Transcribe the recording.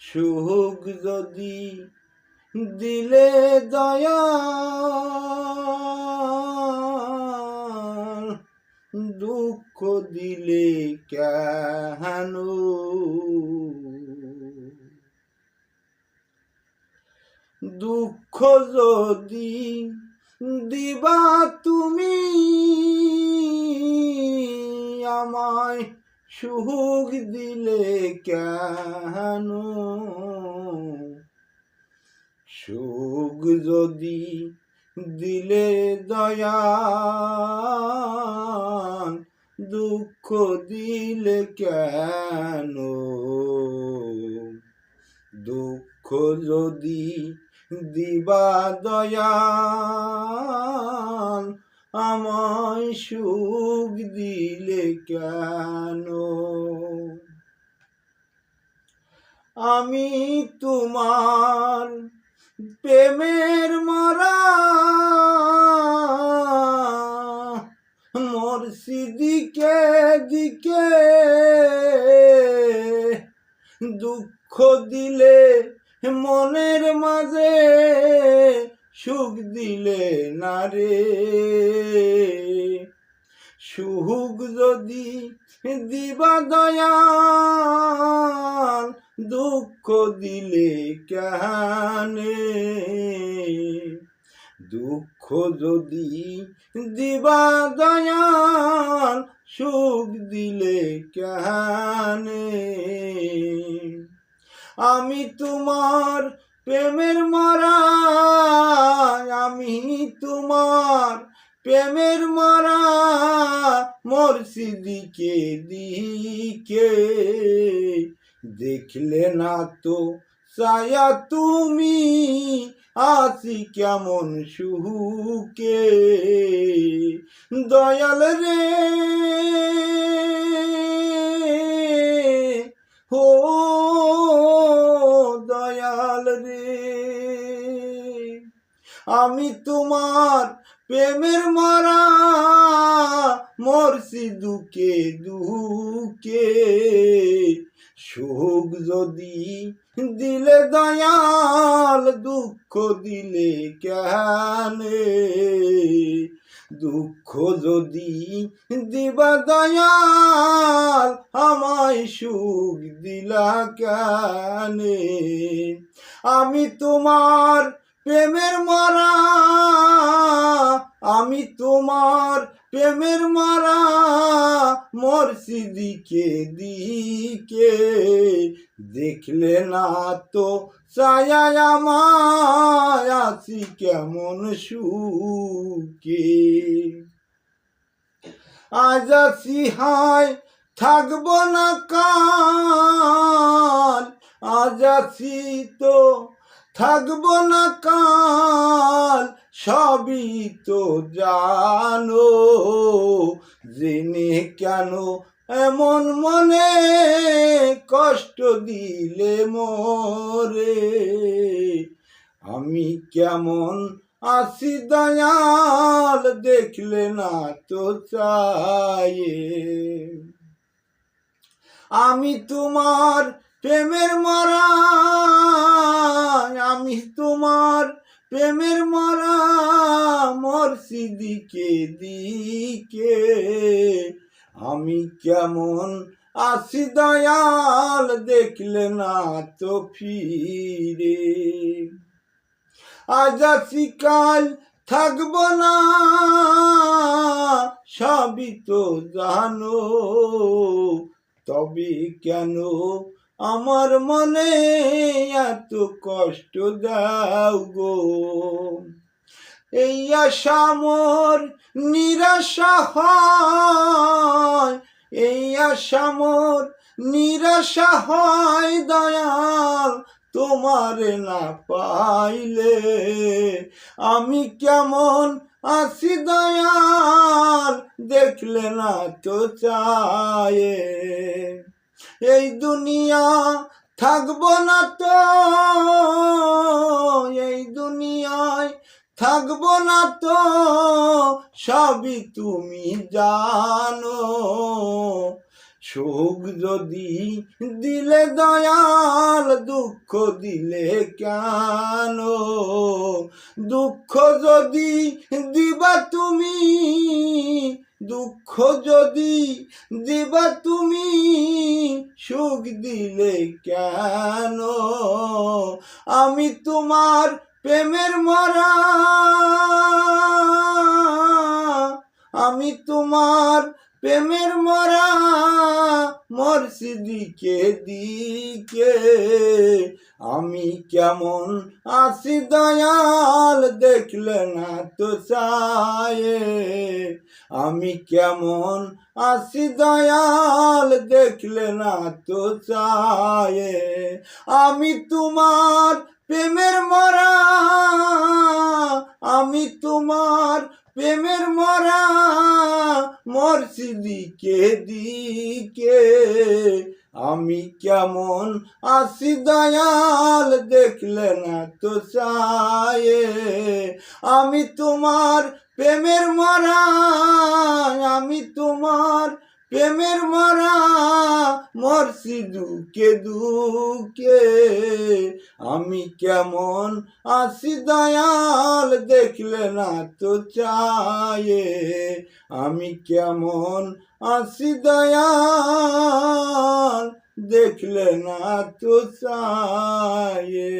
সুখ যদি দিলে দয়া দুঃখ দিলে কেন? দুঃখ যদি দিবা তুমি আমায় সুখ দিলে কেন? সুখ যদি দিলে দয়া দুঃখ দিলে কেন? দুঃখ যদি দিবা দয়া আমায় সুখ দিলে কেন? আমি তোমার প্রেমের মরা মোর সিদিকে দিকে দুঃখ দিলে মনের মাঝে সুখ দিলে না রে। সুখ যদি দিবা দয়াল, দুঃখ দিলে কানে দুঃখ যদি দিবা দয়াল, সুখ দিলে কানে আমি তোমার প্রেমের মারা আমি তোমার প্রেমের মারা মোর সিদিকে দিকে। দেখলে না তো সায়া তুমি আসি কেমন সুহুকে দয়াল রে ও আমি তোমার প্রেমের মারা, মরছি দুকে দুকে সুখ যদি দিলে দয়াল, দুঃখ দিলে কেনে দুঃখ যদি দিবা দয়াল, আমায় সুখ দিলা কেনে আমি তোমার প্রেমের মারা আমি তোমার প্রেমের মারা মোর সিদিকে দিকে দেখলে না তো ছায়া কেমন সুখে। আজ আছি হায়, থাকব না কাল, আজ আছি তো থাকব না কাল, সবই তো জানো। জেনে কেন এমন মনে কষ্ট দিলে মোরে? আমি কেমন আসি দয়াল, দেখলে না তো চায়ে। আমি তোমার প্রেমের মরা আমি তোমার প্রেমের মরা মোর সিদিকে দিকে। আমি কেমন আসি দয়াল, দেখলে না তো ফিরে। আজ আসি কাল থাকব না, সবই তো জানো। তবে কেন আমার মনে এত কষ্ট দাও গো। এই আশা মোর নিরাশা হয়, এই আশা মোর নিরাশা হয়, দয়াল তোমারে না পাইলে আমি কেমন আসি দয়াল, দেখলে না তো চায়ে। এই দুনিয়া থাকব না তো, এই দুনিয়ায় থাকব না তো, সবই তুমি জানো। সুখ যদি দিলে দয়াল, দুঃখ দিলে কেন? দুঃখ যদি দিবা তুমি দুঃখ যদি দিবা তুমি সুখ দিলে কেন? আমি তোমার প্রেমের মরা আমি তোমার প্রেমের মরা মরছি দিকে। দিকে আমি কেমন আসি দয়াল, দেখলে না তো চায়ে। আমি কেমন আসি দয়াল, দেখলে না তো চায়ে। আমি তোমার প্রেমের মরা, আমি তোমার প্রেমের মরা মরছি দিকে দিকে আমি কেমন আসি দয়াল দেখলে না তো চায়ে? আমি তোমার প্রেমের মরা, আমি তোমার প্রেমের মরা মরছি দুকে দুকে আমি কেমন আসি দয়াল, দেখলে না তো চায়ে। আমি কেমন আসি দয়াল, দেখলে না তো চায়ে।